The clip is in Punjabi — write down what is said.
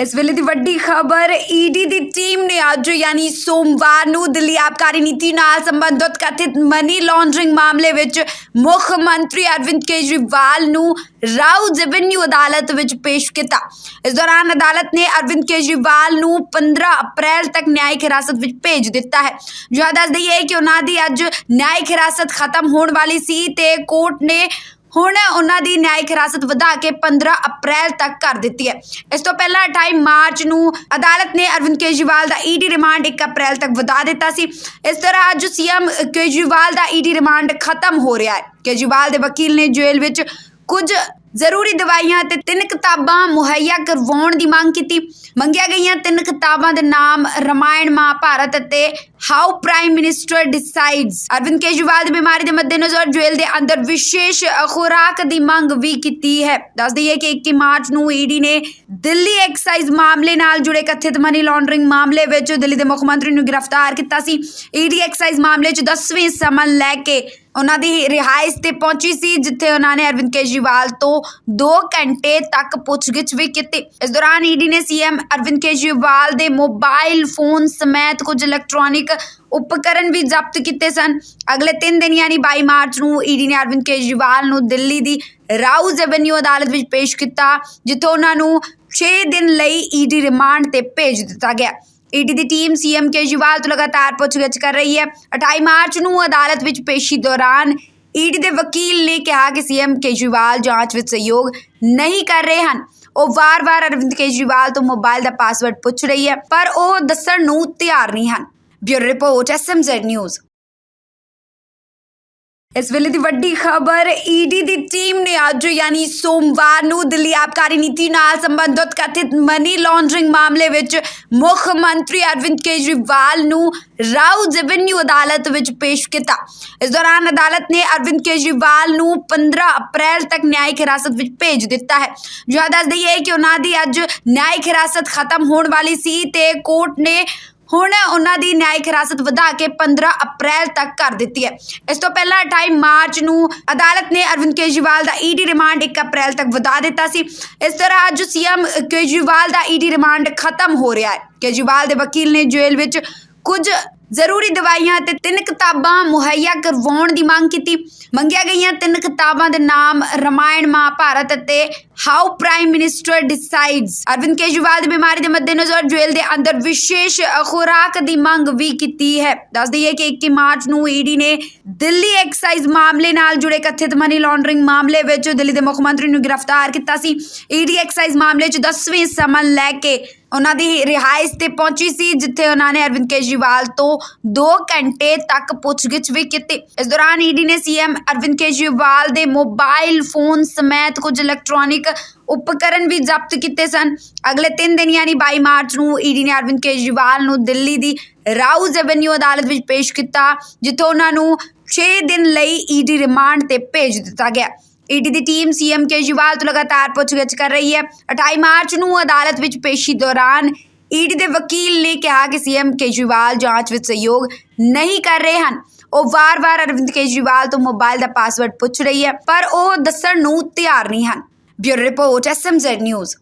ਇਸ ਵੇਲੇ ਦੀ ਵੱਡੀ ਖਬਰ ਈਡੀ ਦੀ ਟੀਮ ਨੇ ਅੱਜ, ਯਾਨੀ ਸੋਮਵਾਰ ਨੂੰ ਦਿੱਲੀ ਆਬਕਾਰੀ ਨੀਤੀ ਨਾਲ ਸੰਬੰਧਿਤ ਕਥਿਤ ਮਨੀ ਲਾਂਡਰਿੰਗ ਮਾਮਲੇ ਵਿੱਚ ਮੁੱਖ ਮੰਤਰੀ ਅਰਵਿੰਦ ਕੇਜਰੀਵਾਲ ਨੂੰ ਰਾਉਜ਼ ਐਵਨਿਊ ਅਦਾਲਤ ਵਿੱਚ ਪੇਸ਼ ਕੀਤਾ। ਇਸ ਦੌਰਾਨ ਅਦਾਲਤ ਨੇ ਅਰਵਿੰਦ ਕੇਜਰੀਵਾਲ ਨੂੰ 15 ਅਪ੍ਰੈਲ ਤੱਕ ਨਿਆਇਕ ਹਿਰਾਸਤ ਵਿੱਚ ਭੇਜ ਦਿੱਤਾ ਹੈ। ਜੋ ਦੱਸ ਦਈਏ ਕਿ ਉਹਨਾਂ ਦੀ ਅੱਜ ਨਿਆਇਕ ਹਿਰਾਸਤ ਖਤਮ ਹੋਣ ਵਾਲੀ ਸੀ ਤੇ ਕੋਰਟ ਨੇ ਹੁਣ ਉਹਨਾਂ ਦੀ ਨਿਆਇਕ ਹਿਰਾਸਤ ਵਧਾ ਕੇ 15 ਅਪ੍ਰੈਲ ਤੱਕ ਕਰ ਦਿੱਤੀ ਹੈ। ਇਸ ਤੋਂ ਪਹਿਲਾਂ 28 ਮਾਰਚ ਨੂੰ ਅਦਾਲਤ ਨੇ ਅਰਵਿੰਦ ਕੇਜਰੀਵਾਲ ਦਾ ਈਡੀ ਰਿਮਾਂਡ 1 ਅਪ੍ਰੈਲ ਤੱਕ ਵਧਾ ਦਿੱਤਾ ਸੀ। ਇਸ ਤਰ੍ਹਾਂ ਅੱਜ ਸੀਐਮ ਕੇਜਰੀਵਾਲ ਦਾ ਈਡੀ ਰਿਮਾਂਡ ਖਤਮ ਹੋ ਰਿਹਾ ਹੈ। ਕੇਜਰੀਵਾਲ ਦੇ ਵਕੀਲ ਨੇ ਜੇਲ੍ਹ ਵਿੱਚ ਕੁਝ ਜ਼ਰੂਰੀ ਦਵਾਈਆਂ ਤੇ ਤਿੰਨ ਕਿਤਾਬਾਂ ਮੁਹੱਈਆ ਕਰਵਾਉਣ ਦੀ ਮੰਗ ਕੀਤੀ। ਮੰਗੀਆਂ ਗਈਆਂ ਤਿੰਨ ਕਿਤਾਬਾਂ ਦੇ ਨਾਮ ਰਮਾਇਣ, ਮਹਾਭਾਰਤ ਅਤੇ how prime minister decides Arvind Kejriwal ਦੀ ਬਿਮਾਰੀ ਦੇ ਮੱਦੇਨਜ਼ਰ ਜੇਲ੍ਹ ਦੇ ਅੰਦਰ ਵਿਸ਼ੇਸ਼ ਖੁਰਾਕ ਦੀ ਮੰਗ ਵੀ ਕੀਤੀ ਹੈ। ਦੱਸ ਦਈਏ ਕਿ 21 ਮਾਰਚ ਨੂੰ ਈਡੀ ਨੇ ਦਿੱਲੀ ਐਕਸਾਈਜ਼ ਮਾਮਲੇ ਨਾਲ ਜੁੜੇ ਕਥਿਤ ਮਨੀ ਲਾਂਡਰਿੰਗ ਮਾਮਲੇ ਵਿੱਚ ਦਿੱਲੀ ਦੇ ਮੁੱਖ ਮੰਤਰੀ ਨੂੰ ਗ੍ਰਿਫਤਾਰ ਕੀਤਾ ਸੀ। ਈਡੀ ਐਕਸਾਈਜ਼ ਮਾਮਲੇ 'ਚ 10ਵੇਂ ਸਮਨ ਲੈ ਕੇ ਉਹਨਾਂ ਦੀ ਰਿਹਾਇਸ਼ ਤੇ ਪਹੁੰਚੀ ਸੀ, ਜਿੱਥੇ ਉਹਨਾਂ ਨੇ ਅਰਵਿੰਦ ਕੇਜਰੀਵਾਲ ਤੋਂ 2 ਘੰਟੇ ਤੱਕ ਪੁੱਛਗਿੱਛ ਵੀ ਕੀਤੀ। ਇਸ ਦੌਰਾਨ ਈਡੀ ਨੇ ਸੀਐਮ ਅਰਵਿੰਦ ਕੇਜਰੀਵਾਲ ਦੇ ਮੋਬਾਈਲ ਫੋਨ ਸਮੇਤ ਕੁਝ ਇਲੈਕਟ੍ਰੋਨਿਕ ਉਪਕਰਨ ਵੀ ਜ਼ਬਤ ਕੀਤੇ ਸਨ। ਅਗਲੇ 3 ਦਿਨ ਯਾਨੀ 22 ਮਾਰਚ ਨੂੰ ਈਡੀ ਨੇ ਅਰਵਿੰਦ ਕੇਜਰੀਵਾਲ ਨੂੰ ਦਿੱਲੀ ਦੀ ਰਾਊਜ਼ ਐਵਨਿਊ ਅਦਾਲਤ ਵਿੱਚ ਪੇਸ਼ ਕੀਤਾ, ਜਿੱਥੋਂ ਉਹਨਾਂ ਨੂੰ 6 ਦਿਨ ਲਈ ਈਡੀ ਰਿਮਾਂਡ ਤੇ ਭੇਜ ਦਿੱਤਾ ਗਿਆ। ਈਡੀ ਦੀ ਟੀਮ ਸੀਐਮ ਕੇਜਰੀਵਾਲ ਤੋਂ ਲਗਾਤਾਰ ਪੁੱਛਗਿੱਛ ਕਰ ਰਹੀ ਹੈ। 28 ਮਾਰਚ ਨੂੰ ਅਦਾਲਤ ਵਿੱਚ ਪੇਸ਼ੀ ਦੌਰਾਨ ਈਡੀ ਦੇ ਵਕੀਲ ਨੇ ਕਿਹਾ ਕਿ ਸੀਐਮ ਕੇਜਰੀਵਾਲ ਜਾਂਚ ਵਿੱਚ ਸਹਿਯੋਗ ਨਹੀਂ ਕਰ ਰਹੇ ਹਨ। ਉਹ ਵਾਰ-ਵਾਰ ਅਰਵਿੰਦ ਕੇਜਰੀਵਾਲ ਤੋਂ ਮੋਬਾਈਲ ਦਾ ਪਾਸਵਰਡ ਪੁੱਛ ਰਹੀ ਹੈ, ਪਰ ਉਹ ਦੱਸਣ ਨੂੰ ਤਿਆਰ ਨਹੀਂ ਹਨ। Bureau report SMZ news. ਇਸ ਵੇਲੇ ਦੀ ਵੱਡੀ ਖਬਰ ਈਡੀ ਦੀ ਟੀਮ ਨੇ ਅੱਜ ਯਾਨੀ ਸੋਮਵਾਰ ਨੂੰ ਦਿੱਲੀ ਆਬਕਾਰੀ ਨੀਤੀ ਨਾਲ ਸੰਬੰਧਿਤ ਕਥਿਤ ਮਨੀ ਲਾਂਡਰਿੰਗ ਮਾਮਲੇ ਵਿੱਚ ਮੁੱਖ ਮੰਤਰੀ ਅਰਵਿੰਦ ਕੇਜਰੀਵਾਲ ਨੂੰ ਰਾਉਜ਼ ਐਵਨਿਊ ਅਦਾਲਤ ਵਿੱਚ ਪੇਸ਼ ਕੀਤਾ। ਇਸ ਦੌਰਾਨ ਅਦਾਲਤ ਨੇ ਅਰਵਿੰਦ ਕੇਜਰੀਵਾਲ ਨੂੰ 15 ਅਪ੍ਰੈਲ ਤੱਕ ਨਿਆਇਕ ਹਿਰਾਸਤ ਵਿੱਚ ਭੇਜ ਦਿੱਤਾ ਹੈ। ਜੋ ਦੱਸ ਦਈਏ ਕਿ ਉਹਨਾਂ ਦੀ ਅੱਜ ਨਿਆਇਕ ਹਿਰਾਸਤ ਖਤਮ ਹੋਣ ਵਾਲੀ ਸੀ ਤੇ ਕੋਰਟ ਨੇ ਹੁਣ ਉਹਨਾਂ ਦੀ ਨਿਆਇਕ ਹਿਰਾਸਤ ਵਧਾ ਕੇ 15 ਅਪ੍ਰੈਲ ਤੱਕ ਕਰ ਦਿੱਤੀ ਹੈ। ਇਸ ਤੋਂ ਪਹਿਲਾਂ 28 ਮਾਰਚ ਨੂੰ ਅਦਾਲਤ ਨੇ ਅਰਵਿੰਦ ਕੇਜਰੀਵਾਲ ਦਾ ਈਡੀ ਰਿਮਾਂਡ 1 ਅਪ੍ਰੈਲ ਤੱਕ ਵਧਾ ਦਿੱਤਾ ਸੀ। ਇਸ ਤਰ੍ਹਾਂ ਅੱਜ ਸੀਐਮ ਕੇਜਰੀਵਾਲ ਦਾ ਈਡੀ ਰਿਮਾਂਡ ਖਤਮ ਹੋ ਰਿਹਾ ਹੈ। ਕੇਜਰੀਵਾਲ ਦੇ ਵਕੀਲ ਨੇ ਜੇਲ੍ਹ ਵਿੱਚ ਕੁਝ ਜ਼ਰੂਰੀ ਦਵਾਈਆਂ ਤੇ ਤਿੰਨ ਕਿਤਾਬਾਂ ਮੁਹੱਈਆ ਕਰਵਾਉਣ ਦੀ ਮੰਗ ਕੀਤੀ। ਮੰਗੀਆਂ ਗਈਆਂ ਤਿੰਨ ਕਿਤਾਬਾਂ ਦੇ ਨਾਮ ਰਮਾਇਣ, ਮਹਾਭਾਰਤ ਅਤੇ how prime minister decides Arvind Kejriwal ਦੀ ਬਿਮਾਰੀ ਦੇ ਮੱਦੇਨਜ਼ਰ ਜੇਲ੍ਹ ਦੇ ਅੰਦਰ ਵਿਸ਼ੇਸ਼ ਖੁਰਾਕ ਦੀ ਮੰਗ ਵੀ ਕੀਤੀ ਹੈ। ਦੱਸ ਦਈਏ ਕਿ 21 ਮਾਰਚ ਨੂੰ ਈਡੀ ਨੇ ਦਿੱਲੀ ਐਕਸਾਈਜ਼ ਮਾਮਲੇ ਨਾਲ ਜੁੜੇ ਕਥਿਤ ਮਨੀ ਲਾਂਡਰਿੰਗ ਮਾਮਲੇ ਵਿੱਚ ਦਿੱਲੀ ਦੇ ਮੁੱਖ ਮੰਤਰੀ ਨੂੰ ਗ੍ਰਿਫਤਾਰ ਕੀਤਾ ਸੀ। ਈਡੀ ਐਕਸਾਈਜ਼ ਮਾਮਲੇ 'ਚ 10ਵੇਂ ਸਮਨ ਲੈ ਕੇ ਉਹਨਾਂ ਦੀ ਰਿਹਾਇਸ਼ ਤੇ ਪਹੁੰਚੀ ਸੀ, ਜਿੱਥੇ ਉਹਨਾਂ ਨੇ ਅਰਵਿੰਦ ਕੇਜਰੀਵਾਲ ਤੋਂ 2 ਘੰਟੇ ਤੱਕ ਪੁੱਛਗਿੱਛ ਵੀ ਕੀਤੀ। ਇਸ ਦੌਰਾਨ ਈਡੀ ਨੇ ਸੀਐਮ ਅਰਵਿੰਦ ਕੇਜਰੀਵਾਲ ਦੇ ਮੋਬਾਈਲ ਫੋਨ ਸਮੇਤ ਕੁਝ ਇਲੈਕਟ੍ਰੋਨਿਕ ਉਪਕਰਨ ਵੀ ਜ਼ਬਤ ਕੀਤੇ ਸਨ। ਅਗਲੇ 3 ਦਿਨ ਯਾਨੀ 22 ਮਾਰਚ ਨੂੰ ਈਡੀ ਨੇ ਅਰਵਿੰਦ ਕੇਜਰੀਵਾਲ ਨੂੰ ਦਿੱਲੀ ਦੀ ਰਾਊਜ਼ ਐਵਨਿਊ ਅਦਾਲਤ ਵਿੱਚ ਪੇਸ਼ ਕੀਤਾ, ਜਿੱਥੋਂ ਉਹਨਾਂ ਨੂੰ 6 ਦਿਨ ਲਈ ਈਡੀ ਰਿਮਾਂਡ ਤੇ ਭੇਜ ਦਿੱਤਾ ਗਿਆ। ਈਡੀ ਦੀ ਟੀਮ ਸੀਐਮ ਕੇਜਰੀਵਾਲ ਤੋਂ ਲਗਾਤਾਰ ਪੁੱਛਗਿੱਛ ਕਰ ਰਹੀ ਹੈ। 28 ਮਾਰਚ ਨੂੰ ਅਦਾਲਤ ਵਿੱਚ ਪੇਸ਼ੀ ਦੌਰਾਨ ਈਡੀ ਦੇ ਵਕੀਲ ਨੇ ਕਿਹਾ ਕਿ ਸੀਐਮ ਕੇਜਰੀਵਾਲ ਜਾਂਚ ਵਿੱਚ ਸਹਿਯੋਗ ਨਹੀਂ ਕਰ ਰਹੇ ਹਨ। ਉਹ ਵਾਰ-ਵਾਰ ਅਰਵਿੰਦ ਕੇਜਰੀਵਾਲ ਤੋਂ ਮੋਬਾਈਲ ਦਾ ਪਾਸਵਰਡ ਪੁੱਛ ਰਹੀ ਹੈ, ਪਰ ਉਹ ਦੱਸਣ ਨੂੰ ਤਿਆਰ ਨਹੀਂ ਹਨ। Bureau report SMZ news.